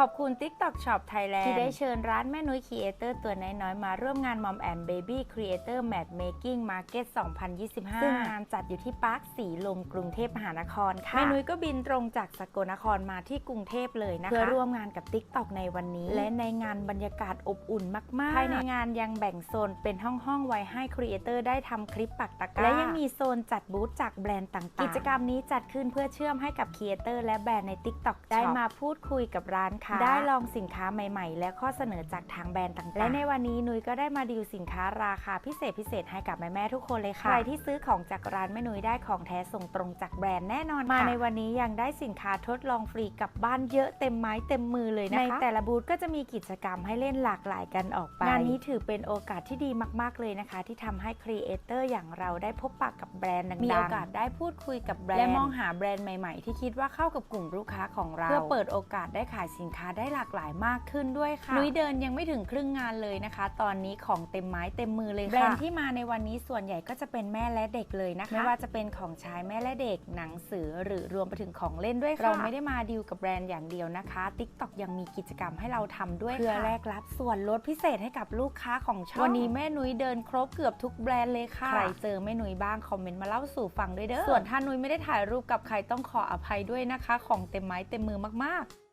ขอบคุณ TikTok Shop Thailand ที่ได้เชิญร้านแม่นุ้ยครีเอเตอร์ตัวน้อยๆ มาร่วมงาน Mom and Baby Creator Matchmaking Market 2025 ซึ่งงานจัดอยู่ที่ปาร์คสีลมกรุงเทพมหานครค่ะ แม่นุ้ยก็บินตรงจากสกลนครมาที่กรุงเทพเลยนะคะ เพื่อร่วมงานกับ TikTok ในวันนี้ และในงานบรรยากาศอบอุ่นมากๆ ภายในงานยังแบ่งโซนเป็นห้องๆไว้ให้ครีเอเตอร์ได้ทำคลิปปักตะกร้าและยังมีโซนจัดบูธจากแบรนด์ต่างๆ กิจกรรมนี้จัดขึ้นเพื่อเชื่อมให้กับครีเอเตอร์และแบรนด์ใน TikTok ได้มาพูดคุยกับร้านค้าได้ลองสินค้าใหม่ ๆ และข้อเสนอจากทางแบรนด์ต่างๆ และในวันนี้นุ้ยก็ได้มาดีลสินค้าราคาพิเศษพิเศษให้กับแม่ๆทุกคนเลยค่ะ ใครที่ซื้อของจากร้านแม่นุ้ยได้ของแท้ส่งตรงจากแบรนด์แน่นอนมาในวันนี้ยังได้สินค้าทดลองฟรีกลับบ้านเยอะเต็มไม้เต็มมือเลยนะคะ ในแต่ละบูธก็จะมีกิจกรรมให้เล่นหลากหลายกันออกไปงานนี้ถือเป็นโอกาสที่ดีมากๆเลยนะคะ ที่ทำให้ครีเอเตอร์อย่างเราได้พบปะกับแบรนด์ดังๆมีโอกาสได้พูดคุยกับแบรนด์และมองหาแบรนด์ใหม่ ๆ ที่คิดว่าเข้ากับกลุ่มลูกค้าของเรา เพื่อเปิดโอกาสได้ขายสินค้าได้หลากหลายมากขึ้นด้วยค่ะนุ้ยเดินยังไม่ถึงครึ่งงานเลยนะคะ ตอนนี้ของเต็มไม้เต็มมือเลยค่ะแบรนด์ที่มาในวันนี้ส่วนใหญ่ก็จะเป็นแม่และเด็กเลยนะคะไม่ว่าจะเป็นของใช้แม่และเด็กหนังสือหรือรวมไปถึงของเล่นด้วยค่ะเราไม่ได้มาดีลกับแบรนด์อย่างเดียวนะคะ TikTok ยังมีกิจกรรมให้เราทำด้วยค่ะเพื่อแลกรับส่วนลดพิเศษให้กับลูกค้าของช่องวันนี้แม่นุ้ยเดินครบเกือบทุกแบรนด์เลยค่ะใครเจอแม่นุ้ยบ้างคอมเมนต์มาเล่าสู่ฟังด้วยเด้อส่วนถ้านุ้ยไม่ได้ถ่ายรูปกับใครต้องขออภัยด้วยนะคะ ของเต็มไม้เต็มมือมากๆ